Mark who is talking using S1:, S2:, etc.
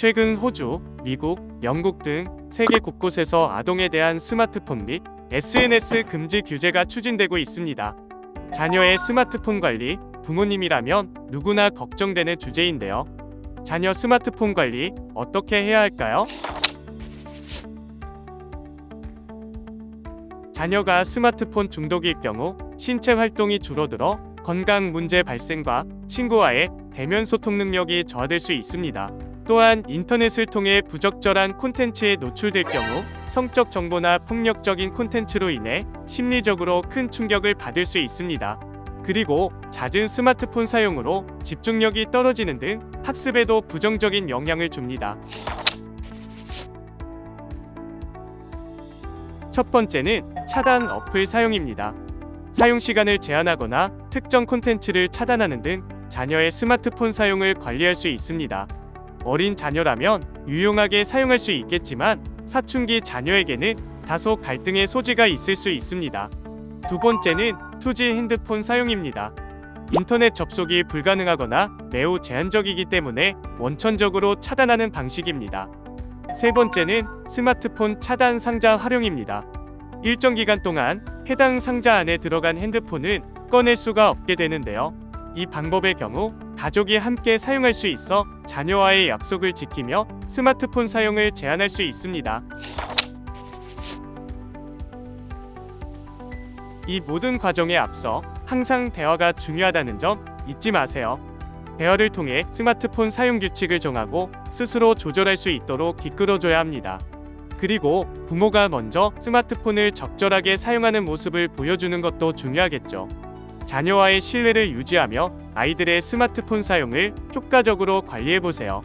S1: 최근 호주, 미국, 영국 등 세계 곳곳에서 아동에 대한 스마트폰 및 SNS 금지 규제가 추진되고 있습니다. 자녀의 스마트폰 관리, 부모님이라면 누구나 걱정되는 주제인데요. 자녀 스마트폰 관리 어떻게 해야 할까요? 자녀가 스마트폰 중독일 경우 신체 활동이 줄어들어 건강 문제 발생과 친구와의 대면 소통 능력이 저하될 수 있습니다. 또한 인터넷을 통해 부적절한 콘텐츠에 노출될 경우 성적 정보나 폭력적인 콘텐츠로 인해 심리적으로 큰 충격을 받을 수 있습니다. 그리고 잦은 스마트폰 사용으로 집중력이 떨어지는 등 학습에도 부정적인 영향을 줍니다. 첫 번째는 차단 어플 사용입니다. 사용 시간을 제한하거나 특정 콘텐츠를 차단하는 등 자녀의 스마트폰 사용을 관리할 수 있습니다. 어린 자녀라면 유용하게 사용할 수 있겠지만 사춘기 자녀에게는 다소 갈등의 소지가 있을 수 있습니다. 두 번째는 2G 핸드폰 사용입니다. 인터넷 접속이 불가능하거나 매우 제한적이기 때문에 원천적으로 차단하는 방식입니다. 세 번째는 스마트폰 차단 상자 활용입니다. 일정 기간 동안 해당 상자 안에 들어간 핸드폰은 꺼낼 수가 없게 되는데요. 이 방법의 경우 가족이 함께 사용할 수 있어 자녀와의 약속을 지키며 스마트폰 사용을 제한할 수 있습니다. 이 모든 과정에 앞서 항상 대화가 중요하다는 점 잊지 마세요. 대화를 통해 스마트폰 사용 규칙을 정하고 스스로 조절할 수 있도록 이끌어줘야 합니다. 그리고 부모가 먼저 스마트폰을 적절하게 사용하는 모습을 보여주는 것도 중요하겠죠. 자녀와의 신뢰를 유지하며 아이들의 스마트폰 사용을 효과적으로 관리해 보세요.